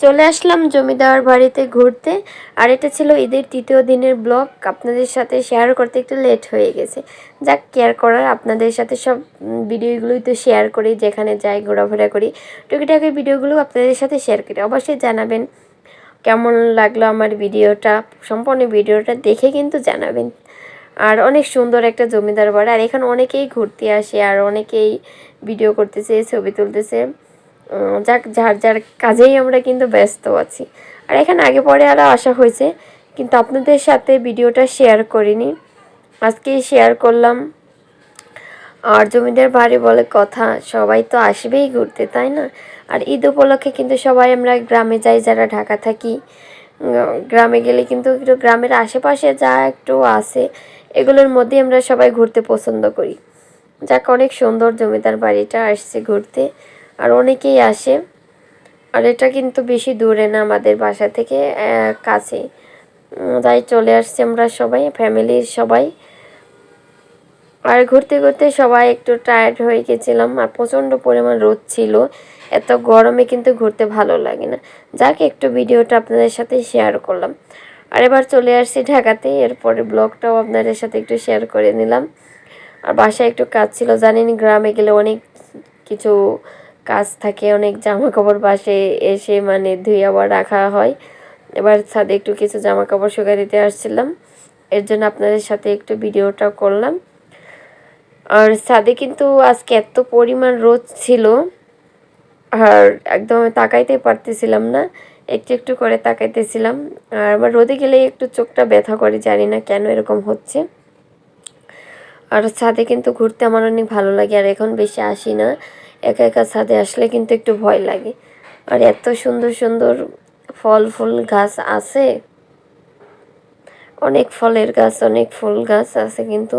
চলে আসলাম জমিদার বাড়িতে ঘুরতে। আর এটা ছিল ঈদের তৃতীয় দিনের ব্লগ। আপনাদের সাথে শেয়ার করতে একটু লেট হয়ে গেছে। যাক কেয়ার করার? আপনাদের সাথে সব ভিডিওগুলোই তো শেয়ার করি, যেখানে যাই, ঘোরাফেরা করি। টুকিটাকি ভিডিওগুলো আপনাদের সাথে শেয়ার করি। অবশ্যই জানাবেন কেমন লাগল আমার ভিডিওটা। সম্পূর্ণ ভিডিওটা দেখে কিন্তু জানাবেন। আর অনেক সুন্দর একটা জমিদার বাড়ি। আর এখানে অনেকেই ঘুরতে আসে, আর অনেকেই ভিডিও করতেছে, ছবি তুলতেছে। যাক, যার যার কাজেই আমরা কিন্তু ব্যস্ত আছি। আর এখানে আগে পরে আরও আসা হয়েছে, কিন্তু আপনাদের সাথে ভিডিওটা শেয়ার করিনি। আজকে শেয়ার করলাম। আর জমিদার বাড়ি বলে কথা, সবাই তো আসবেই ঘুরতে, তাই না? আর ঈদ উপলক্ষে কিন্তু সবাই আমরা গ্রামে যাই, যারা ঢাকা থাকি। গ্রামে গেলে কিন্তু একটু গ্রামের আশেপাশে যা একটু আছে, এগুলোর মধ্যে আমরা সবাই ঘুরতে পছন্দ করি। যাক, অনেক সুন্দর জমিদার বাড়িটা আসছে ঘুরতে। আর অনেকেই আসে। আর এটা কিন্তু বেশি দূরে না আমাদের বাসা থেকে কাছে। তাই চলে আসছি আমরা সবাই, ফ্যামিলির সবাই। আর ঘুরতে ঘুরতে সবাই একটু টায়ার্ড হয়ে গেছিলাম, আর প্রচণ্ড পরিমাণ রোদ ছিল। এত গরমে কিন্তু ঘুরতে ভালো লাগে না। যাক, একটু ভিডিওটা আপনাদের সাথে শেয়ার করলাম। আর এবার চলে আসছি ঢাকাতে, এরপরে ব্লগটাও আপনাদের সাথে একটু শেয়ার করে নিলাম। আর বাসায় একটু কাজ ছিল, জানেন, গ্রামে গেলে অনেক কিছু কাজ থাকে, অনেক জামা কাপড় বাসে এসে মানে ধুয়ে আবার রাখা হয়। এবার ছাদে একটু কিছু জামা কাপড় শুকাই দিতে আসছিলাম। এর জন্য আপনাদের সাথে একটু ভিডিওটা করলাম। আর ছাদে কিন্তু আজকে এত পরিমাণ রোদ ছিল, আর একদম আমি তাকাইতে পারতেছিলাম না, একটু একটু করে তাকাইতেছিলাম। আর আমার রোদে গেলে একটু চোখটা ব্যথা করে, জানি না কেন এরকম হচ্ছে। আর ছাদে কিন্তু ঘুরতে আমার অনেক ভালো লাগে, আর এখন বেশি আসি না। একা একা ছাদে আসলে কিন্তু একটু ভয় লাগে। আর এত সুন্দর সুন্দর ফল ফুল গাছ আছে। অনেক ফলের গাছ, অনেক ফুল গাছ আছে কিন্তু।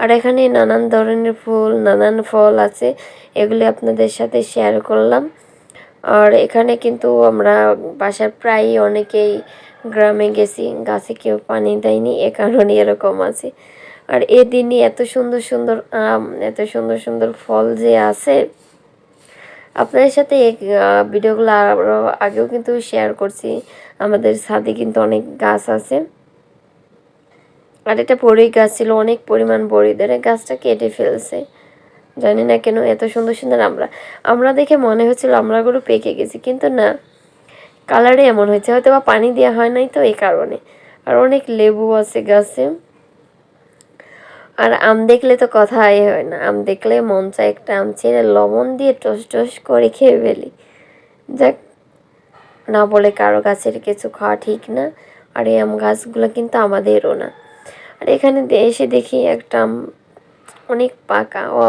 আর এখানে নানান ধরনের ফুল, নানান ফল আছে, এগুলি আপনাদের সাথে শেয়ার করলাম। আর এখানে কিন্তু আমরা বাসার প্রায় অনেকেই গ্রামে গেছি, গাছে কেউ পানি দেয়নি, এ কারণে এরকম আছে। আর এদিনই এত সুন্দর সুন্দর আম, এত সুন্দর সুন্দর ফল যে আছে, আপনাদের সাথে ভিডিওগুলো আরও আগেও কিন্তু শেয়ার করছি। আমাদের ছাদে কিন্তু অনেক গাছ আছে। আর এটা বড়ই গাছ ছিল, অনেক পরিমাণ বড়ি ধরে গাছটা কেটে ফেলছে। জানি না কেন এত সুন্দর সুন্দর আমরা আমরা দেখে মনে হচ্ছিল আমরাগুলো পেকে গেছি, কিন্তু না। কালারে এমন হয়েছে হয়তো বা পানি দেওয়া হয় নাই তো এই কারণে। আর অনেক লেবু আছে গাছে। আর আম দেখলে তো কথাই হয় না। আম দেখলে মন চায় একটা আম ছেড়ে লবণ দিয়ে টস টস করে খেয়ে ফেলি। যাক, না বলে কারও গাছের কিছু খাওয়া ঠিক না, আর এই আম গাছগুলো কিন্তু আমাদেরও না। আর এখানে এসে দেখি একটা আম অনেক পাকা ও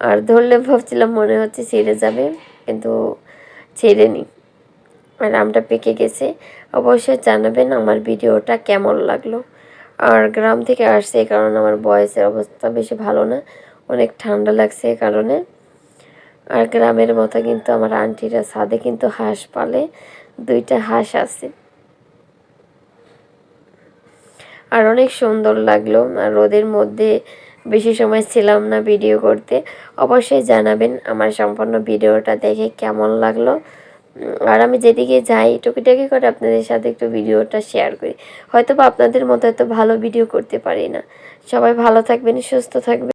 আর ধরলে ভাবছিলাম মনে হচ্ছে ছিঁড়ে যাবে, কিন্তু ছেড়েনি। আর আমটা পেকে গেছে। অবশ্যই জানাবেন আমার ভিডিওটা কেমন লাগল। আর গ্রাম থেকে আসছে এই কারণে আমার বয়সের অবস্থা বেশি ভালো না, অনেক ঠান্ডা লাগছে এই কারণে। আর গ্রামের মতো কিন্তু আমার আন্টিরা ছাদে কিন্তু হাঁস পালে, দুইটা হাঁস আছে। আর অনেক সুন্দর লাগল, আর রোদের মধ্যে বেশি সময় ছিলাম না ভিডিও করতে। অবশ্যই জানাবেন আমার সম্পূর্ণ ভিডিওটা দেখে কেমন লাগল। আর আমি যেদিকে যাই, টুকিটাকি করে আপনাদের সাথে একটু ভিডিওটা শেয়ার করি। হয়তো বা আপনাদের মতো এত ভালো ভিডিও করতে পারি না। সবাই ভালো থাকবেন, সুস্থ থাকবেন।